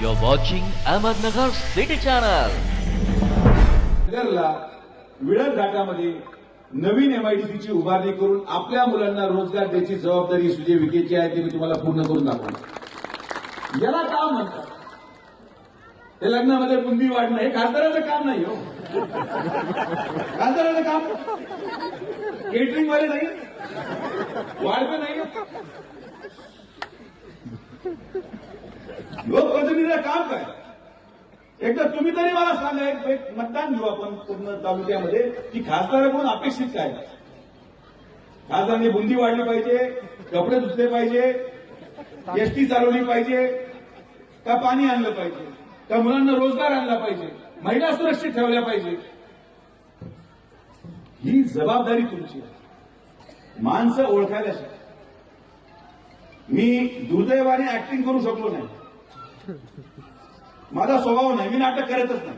You're watching Ahmednagar City Channel. नगरला विळद घाटामध्ये नवीन एमआयडीसीची उभारणी करून आपल्या मुलांना रोजगार द्यायची जबाबदारी सुजय विकेची आहे ती मी तुम्हाला पूर्ण करून दाखवतो याला काम म्हणतात. हे लग्नामध्ये बुंदी वाढणं हे खासदाराचं काम नाही हो. खासदाराचं काम? केटरिंग वाले नाही. वाढतं नाही. लोकप्रतिनिधीचं काम काय? एकदा तुम्ही तरी मला सांगा एक मतदान घेऊ आपण पूर्ण तालुक्यामध्ये. की खासदार म्हणून अपेक्षित काय? खासदारांनी बुंदी वाढली पाहिजे कपडे धुतले पाहिजे एसटी चालवली पाहिजे का पाणी आणलं पाहिजे का मुलांना रोजगार आणला पाहिजे महिला सुरक्षित ठेवल्या पाहिजे? ही जबाबदारी तुमची आहे. माणसं ओळखायला शिका. मी दुर्दैवाने ऍक्टिंग करू शकलो नाही. माझा स्वभाव नाही मी नाटक करतच नाही.